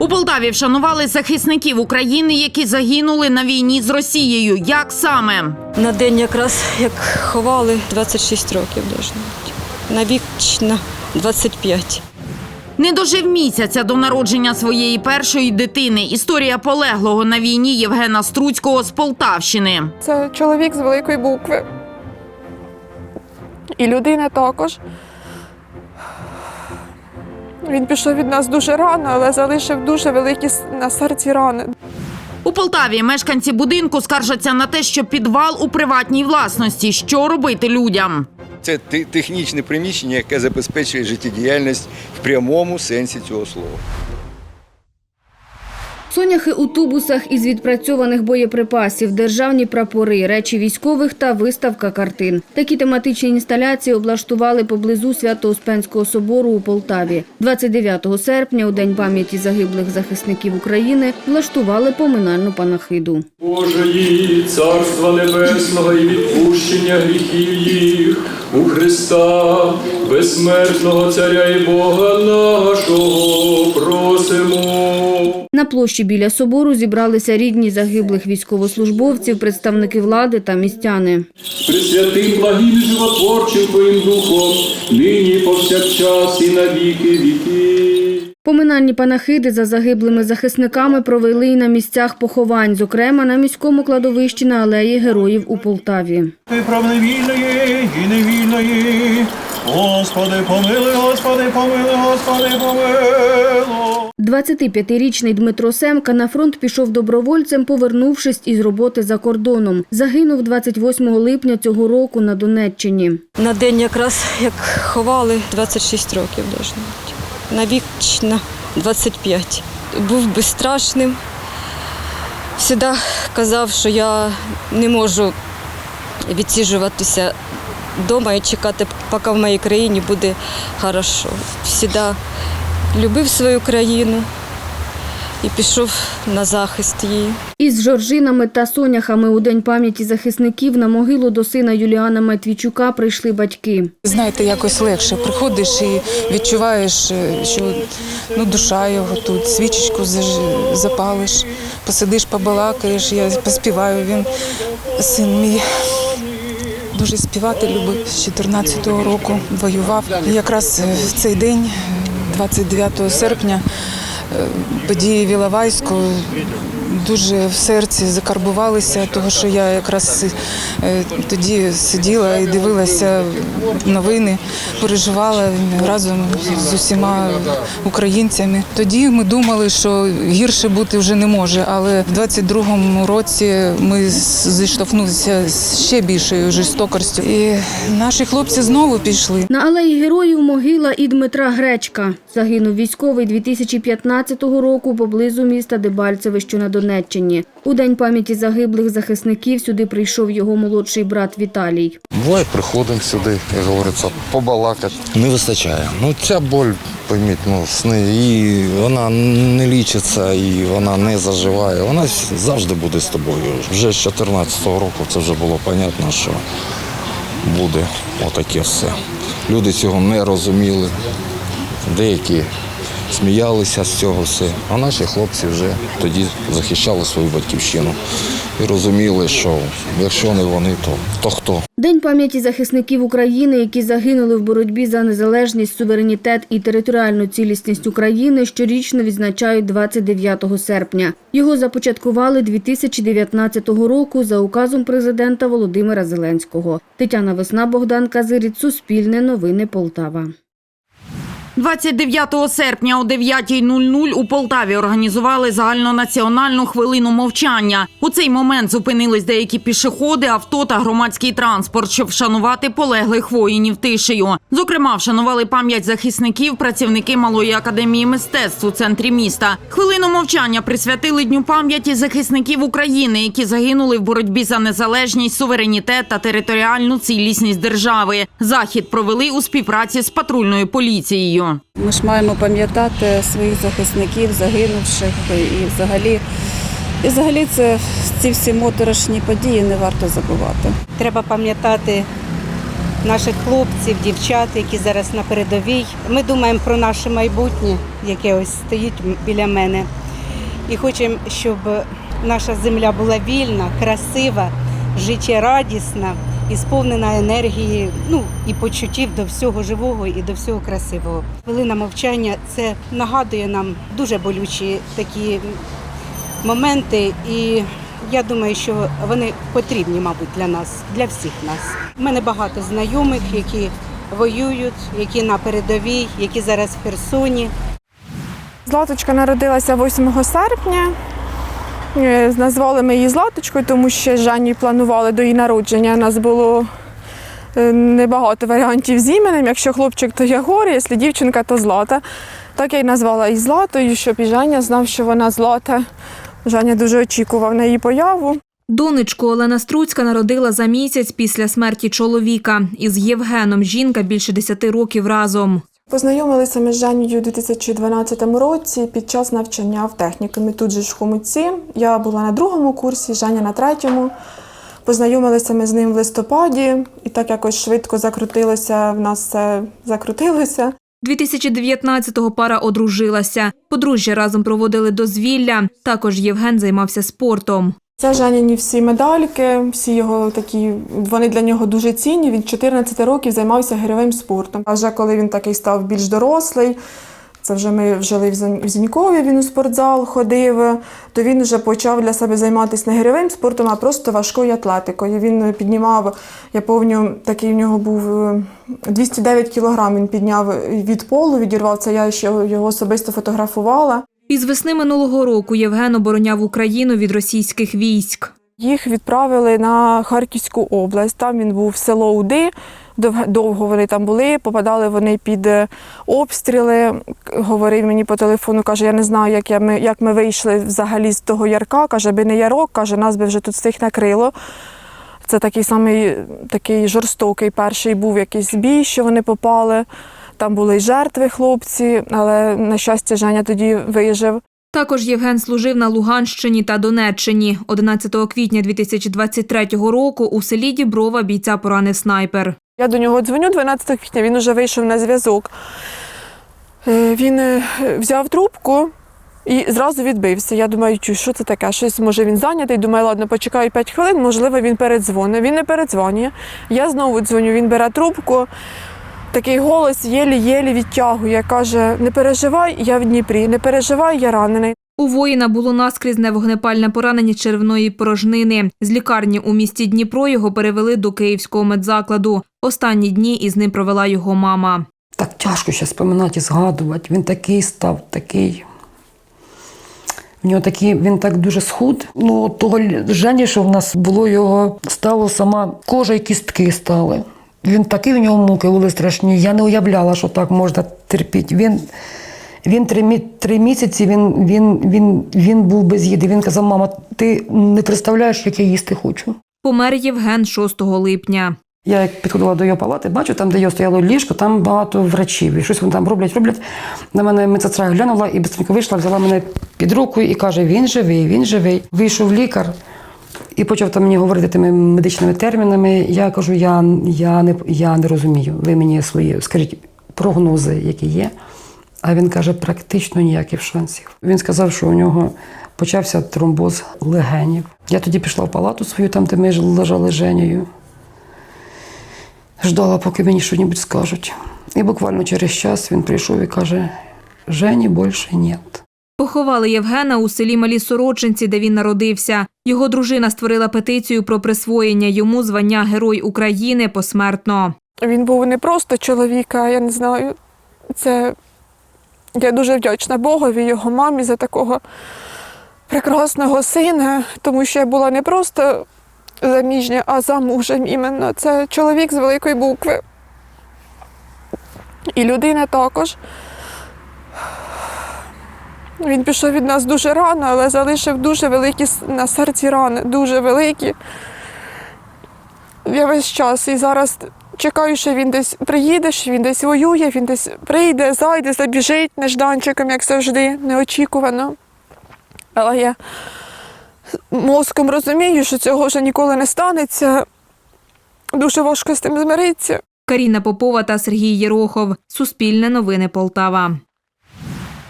У Полтаві вшанували захисників України, які загинули на війні з Росією. Як саме? На день якраз як ховали 26 років. На вік на 25. Не дожив місяця до народження своєї першої дитини. Історія полеглого на війні Євгена Струцького з Полтавщини. Це чоловік з великої букви. І людина також. Він пішов від нас дуже рано, але залишив дуже великі на серці рани. У Полтаві мешканці будинку скаржаться на те, що підвал у приватній власності. Що робити людям? Це технічне приміщення, яке забезпечує життєдіяльність в прямому сенсі цього слова. Соняхи у тубусах із відпрацьованих боєприпасів, державні прапори, речі військових та виставка картин. Такі тематичні інсталяції облаштували поблизу Свято-Успенського собору у Полтаві. 29 серпня, у День пам'яті загиблих захисників України, влаштували поминальну панахиду. Божої, Царства Небесного і відпущення гріхів їх у Христа, безсмертного Царя і Бога нашого просимо. На площі біля собору зібралися рідні загиблих військовослужбовців, представники влади та містяни. Пресвятим благим животворчим Твоїм Духом, нині повсякчас і на віки віки. Поминальні панахиди за загиблими захисниками провели і на місцях поховань, зокрема на міському кладовищі на алеї Героїв у Полтаві. Ти правневільної і невільної. Господи, помилуй, Господи, помилуй, Господи, помилуй. 25-річний Дмитро Семка на фронт пішов добровольцем, повернувшись із роботи за кордоном. Загинув 28 липня цього року на Донеччині. На день якраз як ховали 26 років. На вік на 25. Був безстрашним. Завжди казав, що я не можу відсіжуватися вдома і чекати, поки в моїй країні буде хорошо. Завжди любив свою країну і пішов на захист її. Із жоржинами та соняхами у День пам'яті захисників на могилу до сина Юліана Матвійчука прийшли батьки. Знаєте, якось легше приходиш і відчуваєш, е, що ну, душа його тут, свічечку запалиш, посидиш, побалакаєш, я поспіваю. Він син мій дуже співати любив з 14-го року, воював. І якраз е, в цей день, е, 29 серпня, е, події в Іловайську дуже в серці закарбувалися, тому що я якраз е, тоді сиділа і дивилася новини, переживала разом з усіма українцями. Тоді ми думали, що гірше бути вже не може, але в 22-му році ми зіштовхнулися з ще більшою жорстокістю. І наші хлопці знову пішли. На алеї героїв могила і Дмитра Гречка. Загинув військовий 2015 року поблизу міста Дебальцеве, що на Донеччині. У день пам'яті загиблих захисників сюди прийшов його молодший брат Віталій. Буває, приходимо сюди, як говориться, побалакати. Не вистачає. Ну ця боль, пойміть, ну неї і вона не лічиться і вона не заживає. Вона завжди буде з тобою. Вже з 2014 року це вже було зрозуміло, що буде отаке все. Люди цього не розуміли. Деякі сміялися з цього все. А наші хлопці вже тоді захищали свою батьківщину і розуміли, що якщо не вони, то, то хто? День пам'яті захисників України, які загинули в боротьбі за незалежність, суверенітет і територіальну цілісність України, щорічно відзначають 29 серпня. Його започаткували 2019 року за указом президента Володимира Зеленського. Тетяна Весна, Богдан Казиріць, Суспільне новини Полтава. 29 серпня о 9.00 у Полтаві організували загальнонаціональну хвилину мовчання. У цей момент зупинились деякі пішоходи, авто та громадський транспорт, щоб вшанувати полеглих воїнів тишею. Зокрема, вшанували пам'ять захисників працівники Малої академії мистецтв у центрі міста. Хвилину мовчання присвятили Дню пам'яті захисників України, які загинули в боротьбі за незалежність, суверенітет та територіальну цілісність держави. Захід провели у співпраці з патрульною поліцією. Ми ж маємо пам'ятати своїх захисників, загинувших і взагалі. І взагалі це ці всі моторошні події не варто забувати. Треба пам'ятати наших хлопців, дівчат, які зараз на передовій. Ми думаємо про наше майбутнє, яке ось стоїть біля мене. І хочемо, щоб наша земля була вільна, красива, життєрадісна і сповнена енергії, ну і почуттів до всього живого і до всього красивого. Хвилина мовчання це нагадує нам дуже болючі такі моменти, і я думаю, що вони потрібні, мабуть, для нас, для всіх нас. У мене багато знайомих, які воюють, які на передовій, які зараз в Херсоні. Златочка народилася 8 серпня. Е, Назвали ми її Златочкою, тому що Жанні планували до її народження. У нас було е, небагато варіантів з іменем. Якщо хлопчик, то Ягор, якщо дівчинка, то Злата. Так я й назвала її Златою, щоб і Жаня знав, що вона Злата. Жаня дуже очікував на її появу. Донечку Олена Струцька народила за місяць після смерті чоловіка. Із Євгеном жінка більше 10 років разом. Познайомилися ми з Жанією у 2012 році під час навчання в технікумі. Тут же ж в Хомуці. Я була на другому курсі, Жаня на третьому. Познайомилися ми з ним в листопаді, і так якось швидко закрутилося, в нас все закрутилося. 2019-го пара одружилася. Подружжя разом проводили дозвілля. Також Євген займався спортом. Це Женяні всі медальки, всі його такі, вони для нього дуже цінні. Він 14 років займався гирьовим спортом. А вже коли він такий став більш дорослий, це вже ми жили в Зінькові, він у спортзал ходив, то він вже почав для себе займатися не гирьовим спортом, а просто важкою атлетикою. Він піднімав, я пам'ятаю, такий в нього був е, 209 кілограм він підняв від полу, відірвав це, я ще його особисто фотографувала. Із весни минулого року Євген обороняв Україну від російських військ. Їх відправили на Харківську область. Там він був село Уди. Дов- Довго вони там були, попадали вони під е, обстріли. Говорив мені по телефону, каже, я не знаю, як, я, ми, як ми вийшли взагалі з того ярка. Каже, би не ярок, каже, нас би вже тут всіх накрило. Це такий самий такий жорстокий перший був якийсь бій, що вони попали. Там були й жертви хлопці, але на щастя, Женя тоді вижив. Також Євген служив на Луганщині та Донеччині. 11 квітня 2023 року у селі Діброва бійця поранив снайпер. Я до нього дзвоню 12 квітня, він вже вийшов на зв'язок. Е, Він е, взяв трубку і зразу відбився. Я думаю, «Чу, що це таке? Щось може він зайнятий. Думаю, ладно, почекаю 5 хвилин, можливо, він передзвонить. Він не передзвонює. Я знову дзвоню, він бере трубку. Такий голос єлі-єлі відтягує. Каже: не переживай, я в Дніпрі, не переживай, я ранений. У воїна було наскрізне вогнепальне поранення червної порожнини. З лікарні у місті Дніпро його перевели до київського медзакладу. Останні дні із ним провела його мама. Так тяжко ще споминати і згадувати. Він такий став, такий. В нього такий, він так дуже схуд. Ну, того Жені, що в нас було його, стало сама кожа і кістки стали. Він такий в нього муки були страшні. Я не уявляла, що так можна терпіти. Він, він три, три місяці він, він, він, він був без їди. Він казав, мама, ти не представляєш, як я їсти хочу. Помер Євген 6 липня. Я як підходила до його палати, бачу, там, де його стояло ліжко, там багато врачів. І щось вони там роблять, роблять. На мене медсестра глянула і швидко вийшла, взяла мене під руку і каже: він живий, він живий. Вийшов лікар і почав там мені говорити тими медичними термінами. Я кажу, я, я, не, я не розумію. Ви мені свої, скажіть, прогнози, які є. А він каже, практично ніяких шансів. Він сказав, що у нього почався тромбоз легенів. Я тоді пішла в палату свою, там, де ми лежали Женєю. Ждала, поки мені щось скажуть. І буквально через час він прийшов і каже: Жені більше нет. Поховали Євгена у селі Малі Сорочинці, де він народився. Його дружина створила петицію про присвоєння йому звання Герой України посмертно. Він був не просто чоловік, а я не знаю. Це я дуже вдячна Богові, його мамі за такого прекрасного сина, тому що я була не просто заміжня, а замужем іменно. Це чоловік з великої букви. І людина також. Він пішов від нас дуже рано, але залишив дуже великі на серці рани, дуже великі. Я весь час і зараз чекаю, що він десь приїде, що він десь воює, він десь прийде, зайде, забіжить нежданчиком, як завжди, неочікувано. Але я мозком розумію, що цього вже ніколи не станеться. Дуже важко з тим змиритися. Каріна Попова та Сергій Єрохов. Суспільне новини Полтава.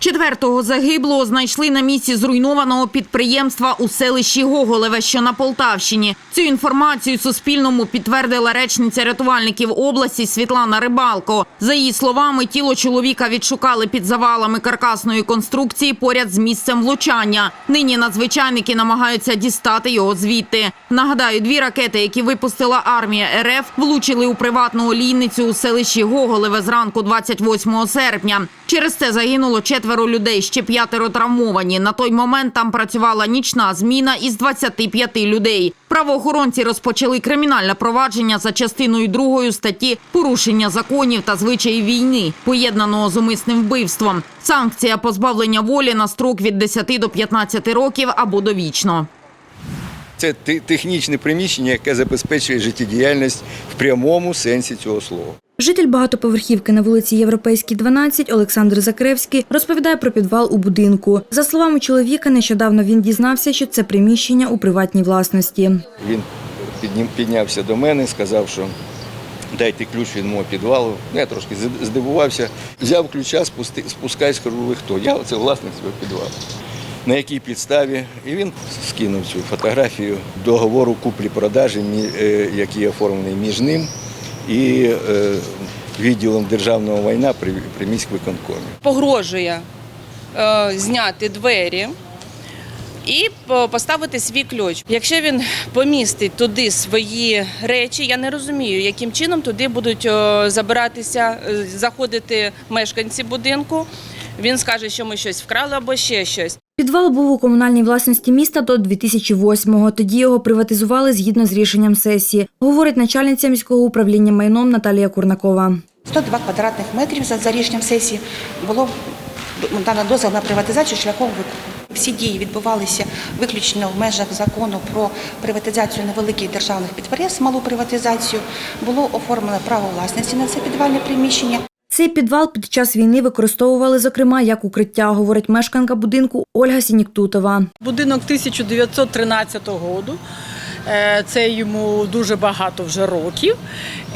Четвертого загиблого знайшли на місці зруйнованого підприємства у селищі Гоголеве, що на Полтавщині. Цю інформацію Суспільному підтвердила речниця рятувальників області Світлана Рибалко. За її словами, тіло чоловіка відшукали під завалами каркасної конструкції поряд з місцем влучання. Нині надзвичайники намагаються дістати його звідти. Нагадаю, дві ракети, які випустила армія РФ, влучили у приватну олійницю у селищі Гоголеве зранку 28 серпня. Через це загинуло четверо людей, ще п'ятеро травмовані. На той момент там працювала нічна зміна із 25 людей. Правоохоронці розпочали кримінальне провадження за частиною другої статті порушення законів та звичаїв війни, поєднаного з умисним вбивством. Санкція позбавлення волі на строк від 10 до 15 років або довічно. Це технічне приміщення, яке забезпечує життєдіяльність в прямому сенсі цього слова. Житель багатоповерхівки на вулиці Європейській, 12 Олександр Закревський розповідає про підвал у будинку. За словами чоловіка, нещодавно він дізнався, що це приміщення у приватній власності. Він піднявся до мене, сказав, що дайте ключ від мого підвалу. Я трошки здивувався, взяв ключа, спусти, спускаюсь, кажу, ви хто? Я оце власник цього підвалу. На якій підставі? І він скинув цю фотографію договору куплі-продажі, е, який оформлений між ним і е, відділом державного майна при, при міськвиконкомі. погрожує е, зняти двері і поставити свій ключ. Якщо він помістить туди свої речі, я не розумію, яким чином туди будуть е, забиратися, е, заходити мешканці будинку. Він скаже, що ми щось вкрали або ще щось. Підвал був у комунальній власності міста до 2008-го. Тоді його приватизували згідно з рішенням сесії, говорить начальниця міського управління майном Наталія Курнакова. 102 квадратних метрів за, рішенням сесії було дано дозвіл на приватизацію шляхом викупу. Всі дії відбувалися виключно в межах закону про приватизацію невеликих державних підприємств, малу приватизацію. Було оформлено право власності на це підвальне приміщення. Цей підвал під час війни використовували, зокрема, як укриття, говорить мешканка будинку Ольга Сініктутова. Будинок 1913 року. Е, Це йому дуже багато вже років.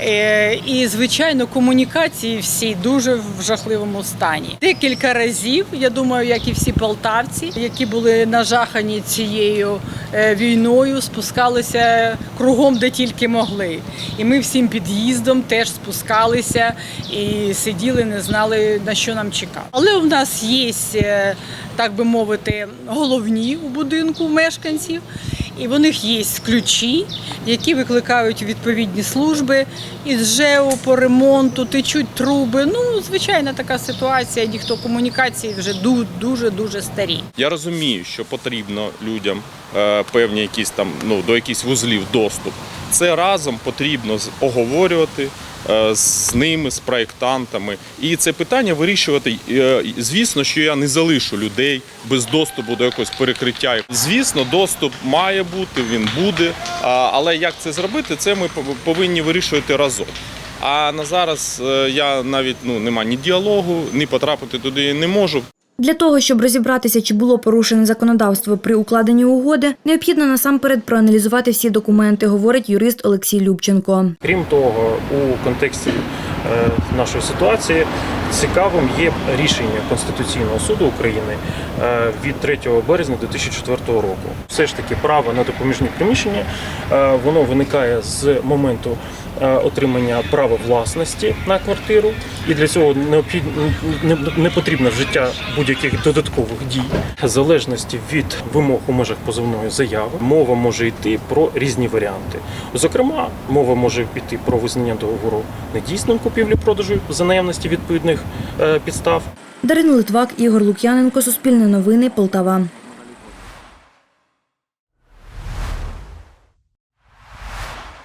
Е, І, звичайно, комунікації всі дуже в жахливому стані. Декілька разів, я думаю, як і всі полтавці, які були нажахані цією е, війною, спускалися кругом, де тільки могли. І ми всім під'їздом теж спускалися і сиділи, не знали на що нам чекати. Але у нас є, так би мовити, головні у будинку мешканців. І в них є ключі, які викликають відповідні служби із ЖЕО по ремонту, течуть труби. Ну, звичайна така ситуація. Ніхто комунікації вже дуже дуже старі. Я розумію, що потрібно людям е, певні якісь там ну до якихось вузлів доступ. Це разом потрібно оговорювати з ними, з проєктантами. І це питання вирішувати. Е, Звісно, що я не залишу людей без доступу до якогось перекриття. Звісно, доступ має бути, він буде. Але як це зробити, це ми пов- повинні вирішувати разом. А на зараз е, я навіть ну нема ні діалогу, ні потрапити туди не можу. Для того, щоб розібратися, чи було порушене законодавство при укладенні угоди, необхідно насамперед проаналізувати всі документи, говорить юрист Олексій Любченко. Крім того, у контексті е, нашої ситуації цікавим є рішення Конституційного суду України е, від 3 березня 2004 року. Все ж таки право на допоміжні приміщення е, воно виникає з моменту отримання права власності на квартиру, і для цього необхідно не, не потрібно вжиття будь-яких додаткових дій. В залежності від вимог у межах позовної заяви мова може йти про різні варіанти. Зокрема, мова може піти про визнання договору недійсним купівлі-продажу за наявності відповідних е, підстав. Дарина Литвак, Ігор Лук'яненко, Суспільне новини, Полтава.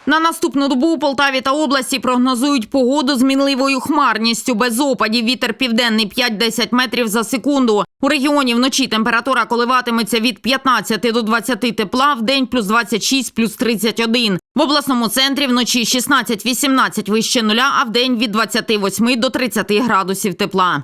На наступну добу у Полтаві та області прогнозують погоду з мінливою хмарністю без опадів. Вітер південний 5-10 метрів за секунду. У регіоні вночі температура коливатиметься від 15 до 20 тепла, в день плюс 26, плюс 31. В обласному центрі вночі 16-18 вище нуля, а в день від 28 до 30 градусів тепла.